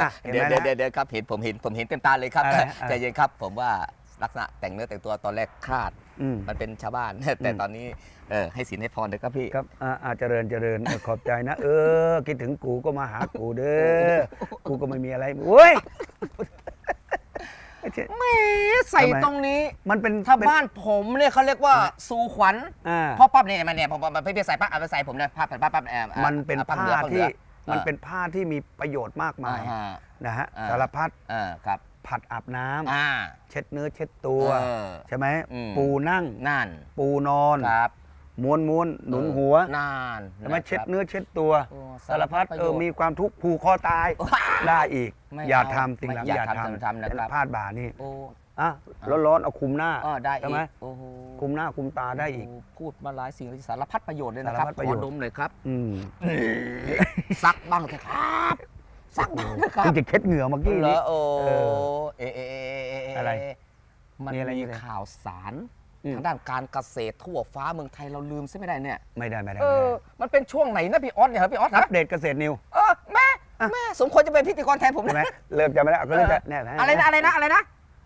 อะเห็นเดี๋ยวไหมเดี๋ยวนะ เดี๋ยวเดี๋ยวครับเห็นผมเห็นผมเห็นเต็มตาเลยครับอะไรอะไรใจเย็นครับผมว่าลักษณะแต่งเนื้อแต่งตัวตอนแรกคลาด อืม มันเป็นชาวบ้าน แต่อืมตอนนี้เออให้สินให้พรเด้อครับพี่ ครับอ่าอาเจริญเจริญเออขอบใจนะ เออ คิดถึงกูก็มาหากูเด้อ กูก็ไม่มีอะไรโอ้ยไม่ใช่แหมใส่ทำไม ตรงนี้มันเป็นถ้าเป็นบ้านผมเนี่ยเขาเรียกว่าซูขวัญอ่า เพราะปั๊บเนี่ยมันเนี่ยผมผมพี่พี่ใส่ปั๊บเอาไปใส่ผมนะผ้าผ้าปั๊บแอมมันเป็นปั๊บผ้าเหลือปั๊บเหลืที่อ มันเป็นผ้าที่มีประโยชน์มากมายอ่าฮะนะฮะอ่าสารพัดเออครับผัดอาบน้ำอ่าเช็ดเนื้อเช็ดตัวเออใช่ไหมอืมปูนั่งนั่นปูนอนครับม้วนม้วนหนุนหัวนั่นใช่ไหมนะครับเช็ดเนื้อเช็ดตัวโอ้สารพัดสารพัดประเอโยอชน์มีความทุกข์ผูกคอตายว้าได้อีกไม่อย่าเอาทำสิ่งหลังไม่อย่าอย่าทำทำทำนะครับพาดบ่านี่โอ้อะร้อนๆเอาคุมหน้าเออได้ใช่ไหมอีกโอ้โห คุมหน้าคุมตาได้อีกโพูดมาหลายสิ่งหลายสารพัดประโยชน์เลยนะครับสารพัดประโยชน์ขอดมเลยครับอืมซักบ้างเถอะครับซักบ้างเถอะครับคุณจะเค็ดเหงื่อเมื่อกี้เหรนี้ อโอ้เอเอะเอะเอะเอะเอะอะไรมันมีอะไรมีอยู่เลยข่าวสารอืม ทางด้านการเกษตรทั่วฟ้าเมืองไทยเราลืมใช่ไม่ได้เนี่ย ไม่ได้ไม่ได้เอไม่อได้มันเป็นช่วงไหนนะพี่ออสเนี่ยครับพี่ออสอันะปเดตเกษตรนิวเออแม่อะแม่สมควรจะเป็นพิธีกรแทนผมใช่ไหมนะเริ่มจำไม่ได้ก็เริ่มจะแน่ อะไรนะอะไรนะอะไรนะ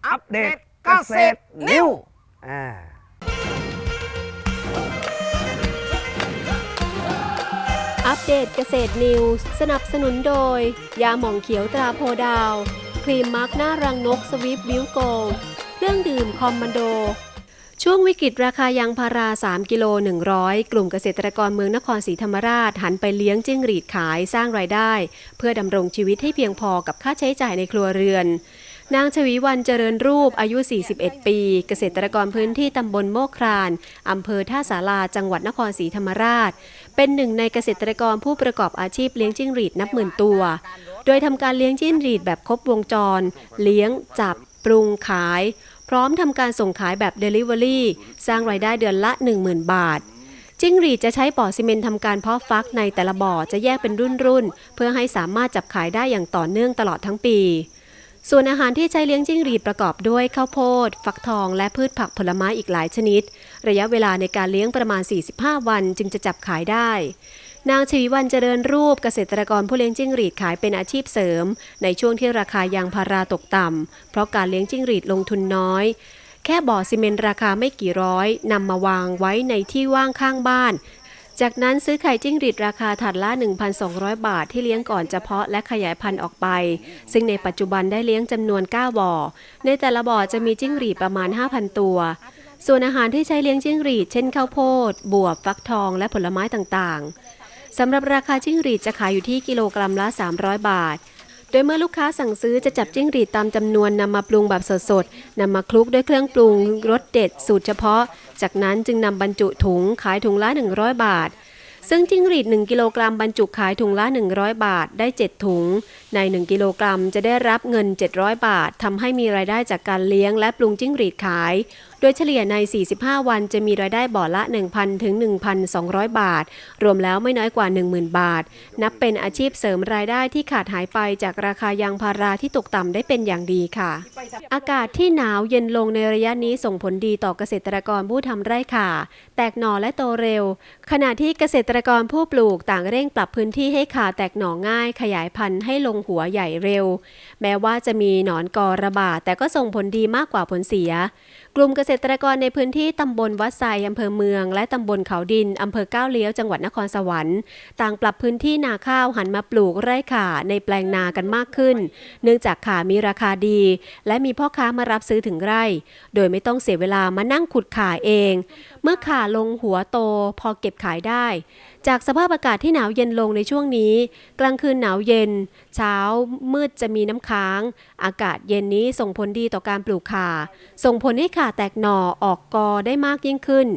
อัปเดตเกษตรนินิววอ่า อัปเดตเกษตรนิวส์สนับสนุนโดย ยาหม่องเขียวตราโพดาว ครีมมาร์กหน้ารังนกสวิฟบิวโกเครื่องดื่มคอมมานโด ช่วงวิกฤตราคายางพารา 3 กิโล 100 กลุ่มเกษตรกรเมืองนครศรีธรรมราชหันไปเลี้ยงจิ้งหรีดขายสร้างรายได้ เพื่อดำรงชีวิตให้เพียงพอกับค่าใช้จ่ายในครัวเรือนนางชวีวันเจริญรูปอายุ 41 ปี เกษตรกรพื้นที่ตำบลโมกคราน อำเภอท่าสาราจังหวัดนครศรีธรรมราช เป็นหนึ่งในเกษตรกรผู้ประกอบอาชีพเลี้ยงจิ้งหรีดนับหมื่นตัว โดยทำการเลี้ยงจิ้งหรีดแบบครบวงจร เลี้ยง จับ ปรุงขาย พร้อมทำการส่งขายแบบ Delivery สร้างรายได้เดือนละ 10,000 บาทจิ้งหรีดจะใช้บ่อซีเมนต์ทำการเพาะฟักในแต่ละบ่อจะแยกเป็นรุ่นๆ เพื่อให้สามารถจับขายได้อย่างต่อเนื่องตลอดทั้งปี ส่วนอาหารที่ใช้เลี้ยงจิ้งหรีดประกอบด้วยข้าวโพด ฟักทอง และพืชผักผลไม้อีกหลายชนิด ระยะเวลาในการเลี้ยงประมาณ 45 วันจึงจะจับขายได้นางชวีวันเจริญรูปเกษตรกรผู้เลี้ยงจิ้งหรีดขายเป็นอาชีพเสริม ในช่วงที่ราคายางพาราตกต่ำ เพราะการเลี้ยงจิ้งหรีดลงทุนน้อย แค่บ่อซีเมนต์ราคาไม่กี่ร้อยนำมาวางไว้ในที่ว่างข้างบ้าน จากนั้นซื้อไข่จิ้งหรีดราคาถัดละ 1,200 บาทที่เลี้ยงก่อนจะเพาะและขยายพันธุ์ออกไป ซึ่งในปัจจุบันได้เลี้ยงจำนวน 9 บ่อ ในแต่ละบ่อจะมีจิ้งหรีดประมาณ 5,000 ตัว ส่วนอาหารที่ใช้เลี้ยงจิ้งหรีด เช่นข้าวโพด บวบ ฟักทอง และผลไม้ต่างๆสำหรับราคาจิ้งหรีดจะขายอยู่ที่กิโลกรัมละ 300 บาท โดยเมื่อลูกค้าสั่งซื้อจะจับจิ้งหรีดตามจำนวนนำมาปรุงแบบสดๆนำมาคลุกด้วยเครื่องปรุงรสเด็ดสูตรเฉพาะ จากนั้นจึงนำบรรจุถุงขายถุงละ 100 บาท ซึ่งจิ้งหรีด 1 กิโลกรัมบรรจุขายถุงละ 100 บาทได้ 7 ถุง ใน 1 กิโลกรัมจะได้รับเงิน 700 บาททำให้มีรายได้จากการเลี้ยงและปรุงจิ้งหรีดขาย โดยเฉลี่ยใน 45 วันจะมีรายได้บ่อละ 1,000 ถึง 1,200 บาท รวมแล้วไม่น้อยกว่า 10,000 บาท นับเป็นอาชีพเสริมรายได้ที่ขาดหายไปจากราคายางพาราที่ตกต่ำได้เป็นอย่างดีค่ะ อากาศที่หนาวเย็นลงในระยะนี้ส่งผลดีต่อเกษตรกรผู้ทำไร่ข่าแตกหน่อและโตเร็ว ขณะที่เกษตรกรผู้ปลูกต่างเร่งปรับพื้นที่ให้ข่าแตกหน่อง่าย ขยายพันธุ์ให้ลงหัวใหญ่เร็ว แม้ว่าจะมีหนอนกอระบาดแต่ก็ส่งผลดีมากกว่าผลเสีย กลุ่มเกษตรกรในพื้นที่ตำบลวัดไซอำเภอเมือง และตำบลเขาดินอำเภอก้าวเลี้ยวจังหวัดนครสวรรค์ ต่างปรับพื้นที่นาข้าวหันมาปลูกไร่ข่าในแปลงนากันมากขึ้น เนื่องจากข่ามีราคาดี และมีพ่อค้ามารับซื้อถึงไร่ โดยไม่ต้องเสียเวลามานั่งขุดข่าเอง เมื่อข่าลงหัวโตพอเก็บขายได้ จากสภาพอากาศที่หนาวเย็นลงในช่วงนี้ กลางคืนหนาวเย็น เช้ามืดจะมีน้ำค้าง อากาศเย็นนี้ส่งผลดีต่อการปลูกข่า ส่งผลให้ข่าแตกหน่อออกกอได้มากยิ่งขึ้น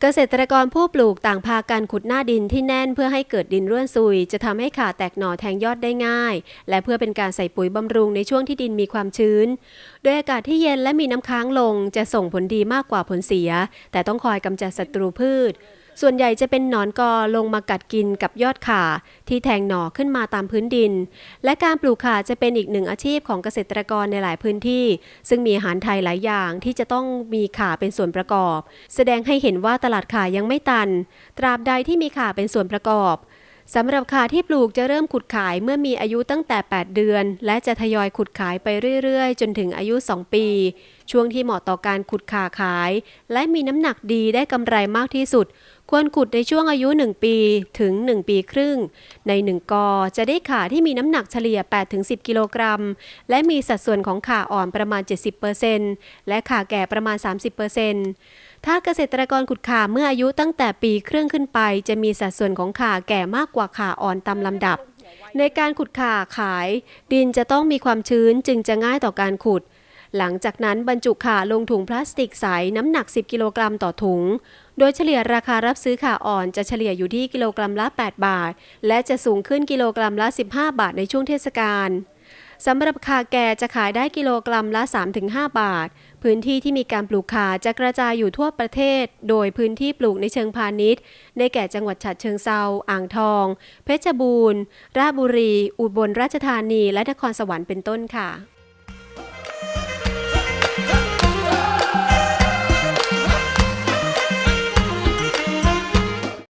เกษตรกรผู้ปลูกต่างพากันขุดหน้าดินที่แน่นเพื่อให้เกิดดินร่วนซุย จะทำให้ข่าแตกหน่อแทงยอดได้ง่าย และเพื่อเป็นการใส่ปุ๋ยบำรุงในช่วงที่ดินมีความชื้น โดยอากาศที่เย็นและมีน้ำค้างลงจะส่งผลดีมากกว่าผลเสีย แต่ต้องคอยกำจัดศัตรูพืช ส่วนใหญ่จะเป็นหนอนกอลงมากัดกินกับยอดข่า ที่แทงหน่อขึ้นมาตามพื้นดิน และการปลูกข่าจะเป็นอีกหนึ่งอาชีพของเกษตรกรในหลายพื้นที่ ซึ่งมีอาหารไทยหลายอย่างที่จะต้องมีข่าเป็นส่วนประกอบ แสดงให้เห็นว่าตลาดข่ายังไม่ตัน ตราบใดที่มีข่าเป็นส่วนประกอบ สำหรับขาที่ปลูกจะเริ่มขุดขายเมื่อมีอายุตั้งแต่ 8 เดือน และจะทยอยขุดขายไปเรื่อยๆ จนถึงอายุ 2 ปี ช่วงที่เหมาะต่อการขุดขาขาย และมีน้ำหนักดีได้กำไรมากที่สุด ควรขุดในช่วงอายุ 1 ปีถึง 1 ปีครึ่ง ใน 1 กอจะได้ขาที่มีน้ำหนักเฉลี่ย 8-10 กิโลกรัม และมีสัดส่วนของขาอ่อนประมาณ 70%และขาแก่ประมาณ 30% ถ้าเกษตรกรขุดข่าเมื่ออายุตั้งแต่ปีครึ่งขึ้นไป จะมีสัดส่วนของข่าแก่มากกว่าข่าอ่อนตามลำดับ ในการขุดข่าขาย ดินจะต้องมีความชื้นจึงจะง่ายต่อการขุด หลังจากนั้นบรรจุข่าลงถุงพลาสติกใสน้ำหนัก 10 กิโลกรัมต่อถุง โดยเฉลี่ยราคารับซื้อข่าอ่อนจะเฉลี่ยอยู่ที่กิโลกรัมละ 8 บาท และจะสูงขึ้นกิโลกรัมละ 15 บาทในช่วงเทศกาล สำหรับขาแก่จะขายได้กิโลกรัมละ 3-5 บาท พื้นที่ที่มีการปลูกขาจะกระจายอยู่ทั่วประเทศ โดยพื้นที่ปลูกในเชิงพาณิชย์ ได้แก่จังหวัดฉะเชิงเซา อ่างทอง เพชรบูรณ์ ราชบุรี อุบลราชธานี และนครสวรรค์เป็นต้นค่ะ